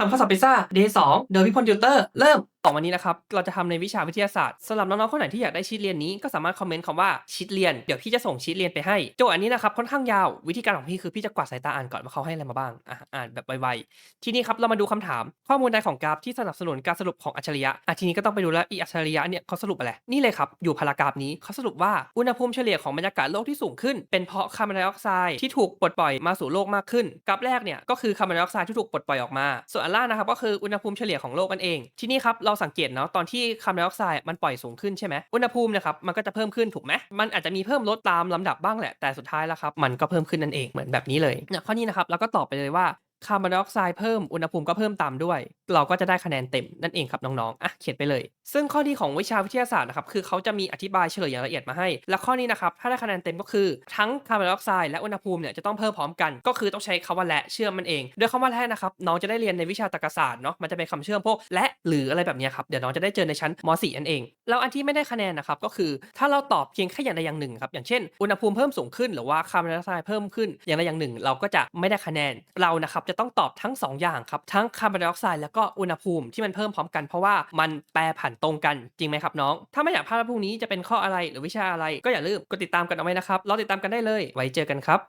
ทำข้อสอบพิซซ่า day 2โดยพี่พลติวเตอร์เริ่มต่อวันนี้นะครับ เราจะทำในวิชาวิทยาศาสตร์สำหรับน้องๆคนไหนที่อยากได้ชีทเรียนนี้ก็สามารถคอมเมนต์คำว่าชีทเรียน เดี๋ยวพี่จะส่งชีทเรียนไปให้ โจทย์อันนี้นะครับค่อนข้างยาว วิธีการของพี่คือพี่จะกวาดสายตาอ่านก่อนว่าเขาให้อะไรมาบ้าง อะอ่านแบบไวๆ ทีนี้ครับเรามาดูคำถาม ข้อมูลใดของกราฟที่สนับสนุนการสรุปของอัจฉริยะอะทีนี้ก็ต้องไปดูแล้วอีอัจฉริยะเนี่ยเขาสรุปอะไร นี่เลยครับ อยู่พารากราฟนี้เขาสรุปว่าอุณหภูมิเฉลี่ยของบรรยากาศโลกที่สูงขึ้น เป็นเพราะคาร์บอนไดออกไซด์ที่ถูกปลดปล่อยมาสู่โลกมากขึ้นกราฟแรกเนี่ยก็คือคาร์บอนไดออกไซด์ที่ถูกปลดปล่อยออกมา ส่วนอันล่างนะครับก็คืออุณหภูมิเฉลี่ยของโลกนั่นเองทีนี้ครับเราสังเกตเนาะตอนที่คาร์บอนไดออกไซด์มันปล่อยสูงขึ้นใช่ไหมอุณหภูมินะครับมันก็จะเพิ่มขึ้นถูกไหมมันอาจจะมีเพิ่มลดตามลำดับบ้างแหละแต่สุดท้ายแล้วครับมันก็เพิ่มขึ้นนั่นเองเหมือนแบบนี้เลยเนี่ยข้อนี้นะครับเราก็ตอบไปเลยว่า คาร์บอนไดออกไซด์เพิ่มอุณหภูมิก็เพิ่มตามด้วย เราก็จะได้คะแนนเต็มนั่นเองครับน้องๆอะเขียนไปเลย ซึ่งข้อดีของวิชาวิทยาศาสตร์นะครับคือเขาจะมีอธิบายเฉลยอย่างละเอียดมาให้ และข้อนี้นะครับถ้าได้คะแนนเต็มก็คือ ทั้งคาร์บอนไดออกไซด์และอุณหภูมิเนี่ยจะต้องเพิ่มพร้อมกัน ก็คือต้องใช้คำว่าและเชื่อมมันเองโดยคำว่าและนะครับน้องจะได้เรียนในวิชาตรรกศาสตร์เนาะมันจะเป็นคำเชื่อมพวกและหรืออะไรแบบนี้ครับเดี๋ยวน้องจะได้เจอในชั้นม .4 นั่นเองแล้วอันที่ไม่ได้คะแนนนะครับก็คือ ถ้าเราตอบเพียงแค่อย่างใดอย่างหนึ่งครับอย่างเช่น อุณหภูมิเพิ่มสูงขึ้นหรือว่าคาร์บอนไดออกไซด์เพิ่มขึ้นอย่างใดอย่างหนึ่ง เราก็จะไม่ได้คะแนนเรานะครับจะต้องตอบทั้งสองอย่างครับ ทั้งคาร์บอนไดออกไซด์แล้วก็อุณหภูมิที่มันเพิ่มพร้อมกันเพราะว่ามันแปรผันตรงกันจริงไหมครับน้อง ถ้าไม่อยากพลาดพรุ่งนี้จะเป็นข้ออะไรหรือวิชาอะไร ก็อย่าลืมกดติดตามกันเอาไว้นะครับรอติดตามกันได้เลย ไว้เจอกันครับ